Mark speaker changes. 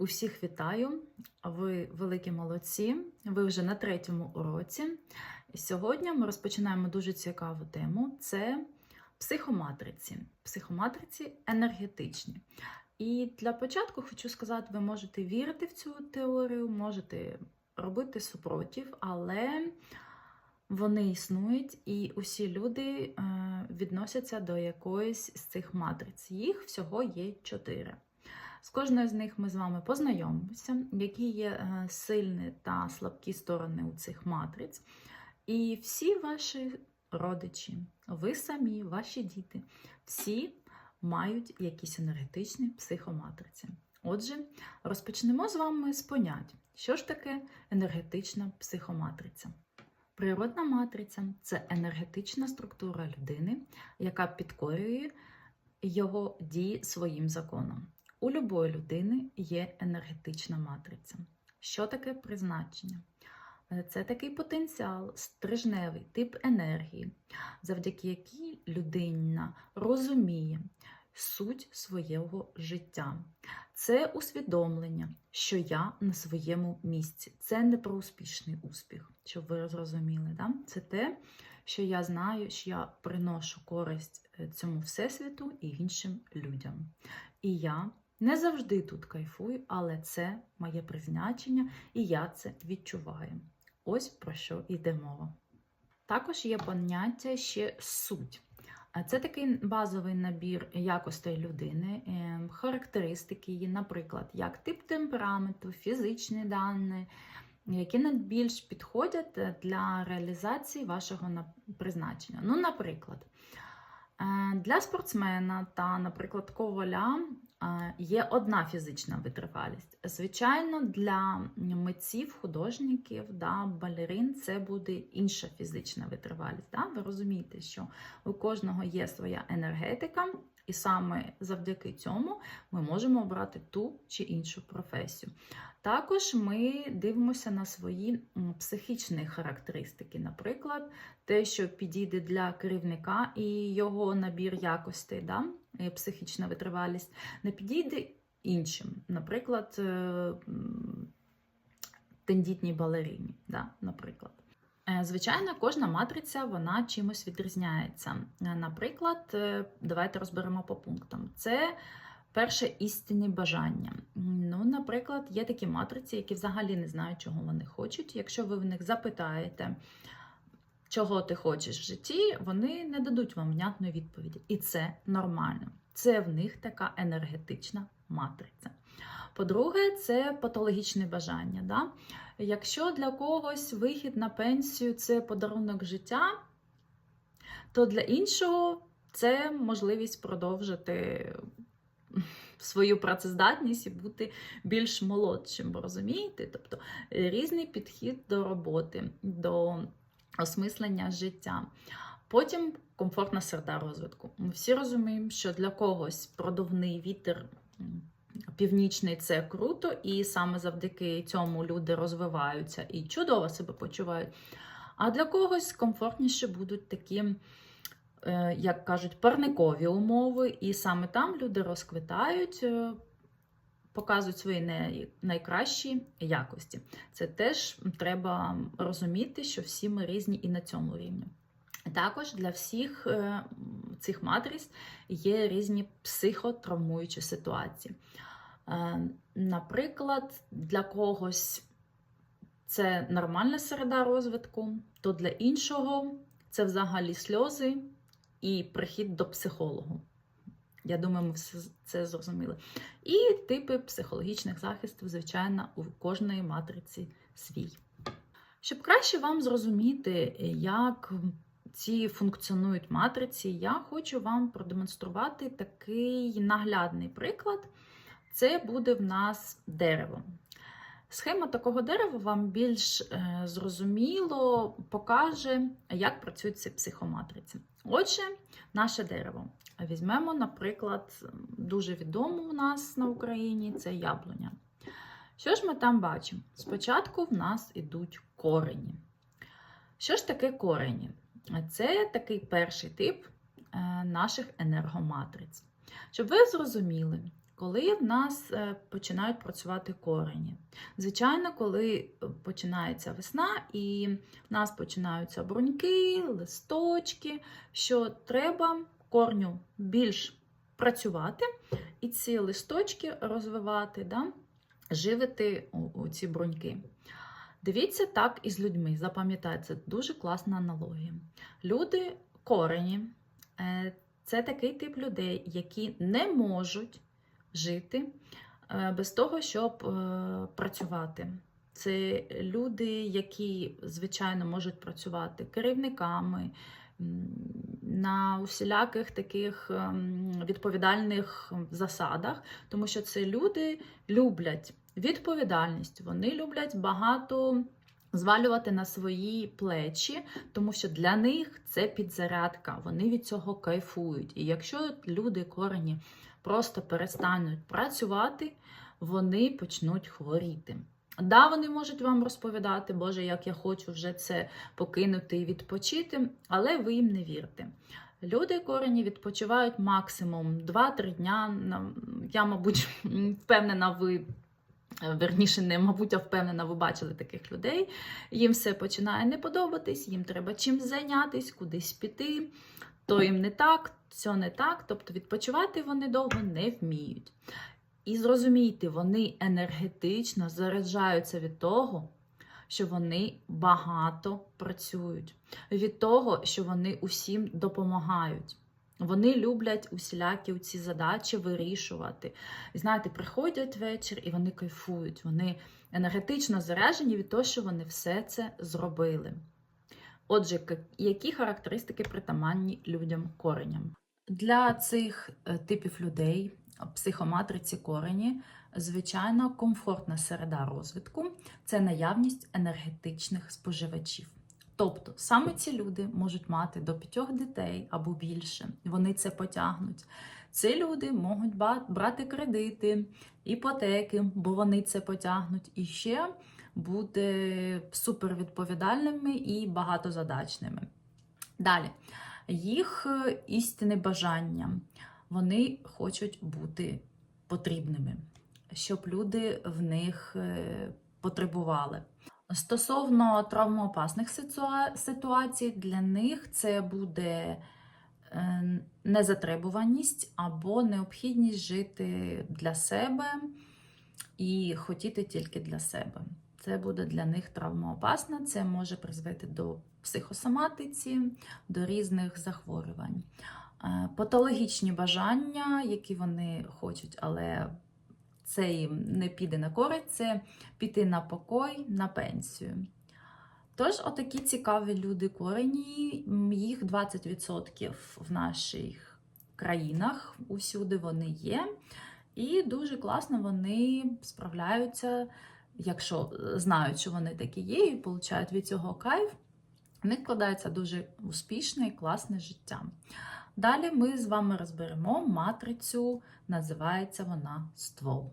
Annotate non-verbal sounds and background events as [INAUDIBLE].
Speaker 1: Усіх вітаю! Ви великі молодці. Ви вже на третьому уроці. І Сьогодні ми розпочинаємо дуже цікаву тему: це психоматриці. Психоматриці енергетичні. І для початку хочу сказати, ви можете вірити в цю теорію, можете робити супротив, але вони існують, і усі люди е, відносяться до якоїсь з цих матриць. Їх всього є чотири. З кожною з них ми з вами познайомимося, які є е, сильні та слабкі сторони у цих матриць. І всі ваші родичі, ви самі, ваші діти, всі мають якісь енергетичні психоматриці. Отже, розпочнемо з вами з понять, що ж таке енергетична психоматриця. Природна матриця це енергетична структура людини, яка підкорює його дії своїм законом. У любої людини є енергетична матриця. Що таке призначення? Е, Це такий потенціал, стрижневий тип енергії, завдяки якій людина розуміє суть свого життя. Це усвідомлення, що я на своєму місці. Це не про успішний успіх, щоб ви зрозуміли. Да? Це те, що я знаю, що я приношу користь е, цьому всесвіту і іншим людям. І я не завжди тут кайфую, але це моє призначення, і я це відчуваю. Ось про що йде мова. Також є поняття ще суть. Це такий базовий набір якостей людини, ем, характеристики її, наприклад, як тип темпераменту, фізичні дані, які найбільш підходять для реалізації вашого на- призначення. Ну, наприклад, е, для спортсмена та, наприклад, коваля є одна фізична витривалість. Звичайно, для митців, художників, да, балерин це буде інша фізична витривалість. Да? Ви розумієте, що у кожного є своя енергетика, і саме завдяки цьому ми можемо обрати ту чи іншу професію. Також ми дивимося на свої психічні характеристики, наприклад, те, що підійде для керівника і його набір якостей, да? психічна витривалість, не підійде іншим, наприклад, е, тендітній балерині. Да? наприклад. Е, Звичайно, кожна матриця вона чимось відрізняється. Е, Наприклад, е, давайте розберемо по пунктам. Це перше істинні бажання. Ну, наприклад, є такі матриці, які взагалі не знають, чого вони хочуть. Якщо ви в них запитаєте, чого ти хочеш в житті, вони не дадуть вам внятної відповіді. І це нормально. Це в них така енергетична матриця. По-друге, це патологічне бажання. Да? Якщо для когось вихід на пенсію це подарунок життя, то для іншого це можливість продовжити свою працездатність і бути більш молодшим, розумієте? Тобто е, різний підхід до роботи, до осмислення життя. Потім комфортна середа розвитку. Ми всі розуміємо, що для когось продувний вітер. Північний це круто, і саме завдяки цьому люди розвиваються і чудово себе почувають. А для когось комфортніше будуть такі, е, як кажуть, парникові умови, і саме там люди розквітають, е, показують свої найкращі якості. Це теж треба розуміти, що всі ми різні і на цьому рівні. Також для всіх е, цих матриць є різні психотравмуючі ситуації. Е, Наприклад, для когось це нормальна середа розвитку, то для іншого це взагалі сльози і прихід до психологу. Я думаю, ми все це зрозуміли. І типи психологічних захистів, звичайно, у кожної матриці свій. Щоб краще вам зрозуміти, як ці функціонують матриці, я хочу вам продемонструвати такий наглядний приклад. Це буде в нас дерево. Схема такого дерева вам більш е, зрозуміло покаже, як працюють ці психоматриці. Отже, наше дерево. Візьмемо, наприклад, дуже відому у нас на Україні це яблуня. Що ж ми там бачимо? Спочатку в нас ідуть корені. Що ж таке корені? Це такий перший тип е, наших енергоматриць. Щоб ви зрозуміли, коли в нас е, починають працювати корені. Звичайно, коли починається весна і в нас починаються бруньки, листочки, що треба корню більш працювати і ці листочки розвивати, да? живити у ці бруньки. Дивіться так і з людьми. Запам'ятайте, це дуже класна аналогія. Люди корені е, це такий тип людей, які не можуть жити е, без того, щоб е, працювати. Це люди, які, звичайно, можуть працювати керівниками на усіляких таких ем, відповідальних засадах, тому що це люди люблять відповідальність, вони люблять багато звалювати на свої плечі, тому що для них це підзарядка, вони від цього кайфують. І якщо люди корені просто перестануть працювати, вони почнуть хворіти. Да, вони можуть вам розповідати, Боже, як я хочу вже це покинути і відпочити, але ви їм не вірте. Люди корені відпочивають максимум 2-3 дня. Я, мабуть, [LAUGHS] впевнена, ви. Верніше, не мабуть, а впевнена, ви бачили таких людей. Їм все починає не подобатись, їм треба чимсь зайнятися, кудись піти. То їм не так, це не так. Тобто відпочивати вони довго не вміють. І зрозумійте, вони енергетично заряджаються від того, що вони багато працюють, від того, що вони усім допомагають. Вони люблять усілякі ці задачі вирішувати. І знаєте, приходять вечір і вони кайфують. Вони енергетично заряджені від того, що вони все це зробили. Отже, які характеристики притаманні людям кореням? Для цих е, типів людей, психоматриці корені, звичайно, комфортна середа розвитку це наявність енергетичних споживачів. Тобто саме ці люди можуть мати до п'ятьох дітей або більше, вони це потягнуть. Ці люди можуть брати кредити, іпотеки, бо вони це потягнуть, і ще бути супервідповідальними і багатозадачними. Далі, їх е, істинне бажання. Вони хочуть бути потрібними, щоб люди в них е, потребували. Стосовно травмоопасних ситуацій, для них це буде е, незатребуваність або необхідність жити для себе і хотіти тільки для себе. Це буде для них травмоопасно, це може призвести до психосоматиці, до різних захворювань. Е, Патологічні бажання, які вони хочуть, але це їм не піде на користь, це піти на покой, на пенсію. Тож, отакі цікаві люди корені, їх 20% в наших країнах, усюди вони є. І дуже класно вони справляються, якщо знають, що вони такі є, і получають від цього кайф. В них складається дуже успішне і класне життя. Далі ми з вами розберемо матрицю, називається вона ствол.